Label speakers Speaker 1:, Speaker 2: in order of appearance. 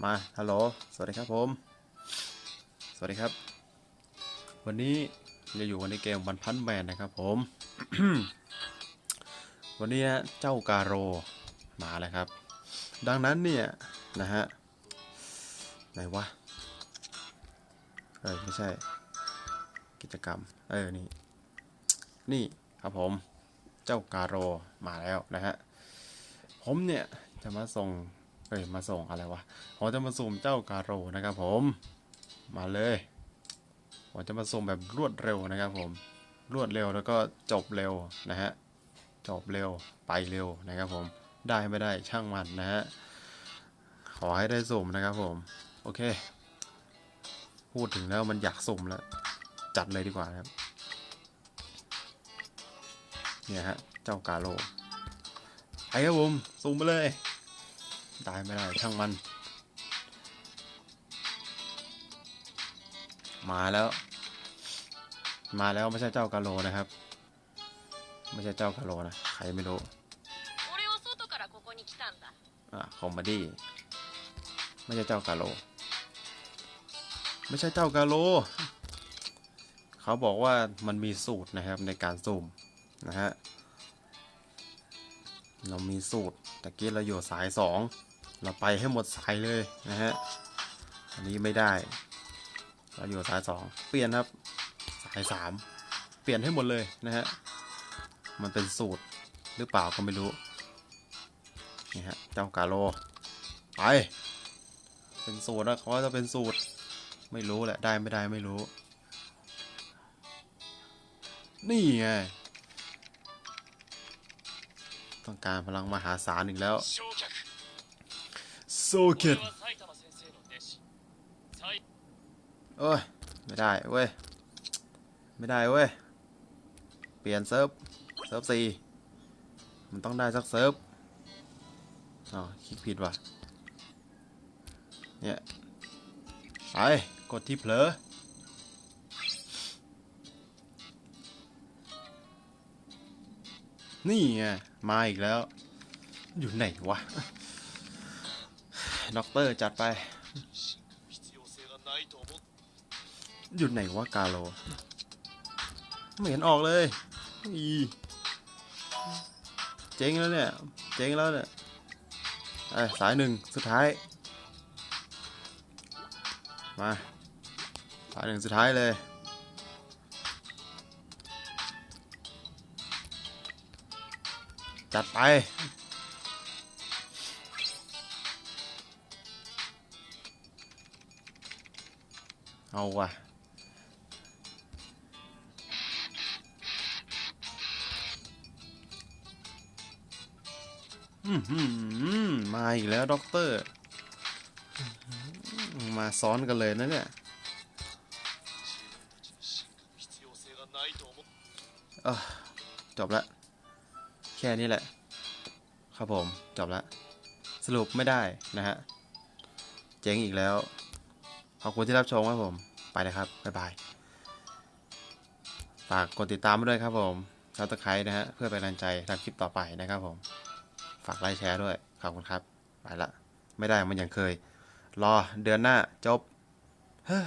Speaker 1: มา ฮัลโหล สวัสดีครับผม สวัสดีครับ วันนี้จะอยู่กันในเกมวันพันแมนนะครับผม วันนี้เจ้ากาโรมาแล้วครับ ดังนั้นเนี่ยนะฮะ ไหนวะ เอ้ยไม่ใช่ กิจกรรม เออ นี่ นี่ครับผม เจ้ากาโรมาแล้วนะฮะ ผมเนี่ยจะมาส่ง เอ้ยมาส่งอะไรวะผมจะมาสุ่มเจ้ากาโรนะครับผม มาเลยผมจะมาสุ่มแบบรวดเร็วนะครับผม รวดเร็วแล้วก็จบเร็วนะฮะ จบเร็วไปเร็วนะครับผม ได้ไม่ได้ช่างมันนะฮะ ขอให้ได้สุ่มนะครับผม โอเค พูดถึงแล้วมันอยากสุ่มแล้ว จัดเลยดีกว่านะครับ เนี่ยฮะ เจ้ากาโรไปครับผมสุ่มไปเลย ตายไม่ได้ช่างมัน มาแล้ว มาแล้วไม่ใช่เจ้ากาโลนะครับ ไม่ใช่เจ้ากาโลนะใครไม่รู้อะคอมเมดี้ไม่ใช่เจ้ากาโล ไม่ใช่เจ้ากาโล เขาบอกว่ามันมีสูตรนะครับในการซูมนะฮะเรามีสูตรตะกี้เราอยู่สายสอง เราไปให้หมดสายเลยนะฮะ อันนี้ไม่ได้ เราอยู่สายสองเปลี่ยนครับ สายสามเปลี่ยนให้หมดเลยนะฮะ มันเป็นสูตรหรือเปล่าก็ไม่รู้ นี่ฮะ เจ้ากาโล ไป เป็นสูตรนะเขาว่าจะเป็นสูตร ไม่รู้แหละ ได้ไม่ได้ไม่รู้ นี่ไงต้องการพลังมหาศาลอีกแล้ว
Speaker 2: so kid
Speaker 1: โอ้ย ไม่ได้เว้ย ไม่ได้เว้ย เปลี่ยนเซิร์ฟ เซิร์ฟสี่มันต้องได้สักเซิร์ฟอ๋อคิดผิดว่ะ เนี่ย ไป กดที่เผลอนี่ไงมาอีกแล้ว อยู่ไหนวะ ด็อกเตอร์จัดไป อยู่ไหนวะกาโล ไม่เห็นออกเลยอีเจ๊งแล้วเนี่ย เจ๊งแล้วเนี่ยไอ้สายหนึ่งสุดท้าย มา สายหนึ่งสุดท้ายเลยจัดไป เอาว่ะมาอีกแล้วด็อกเตอร์ มาซ้อนกันเลยนะเนี่ยจบละ แค่นี้แหละ ครับผม จบละ สรุปไม่ได้นะฮะ เจ๊งอีกแล้ว ขอบคุณที่รับชมครับผม ไปเลยครับ บ๊ายบาย ฝากกดติดตามด้วยครับผมซับสไครต์นะฮะ เพื่อเป็นกำลังใจทำคลิปต่อไปนะครับผม ฝากไลค์แชร์ด้วย ขอบคุณครับ ไปละ ไม่ได้มันอย่างเคย รอเดือนหน้าจบ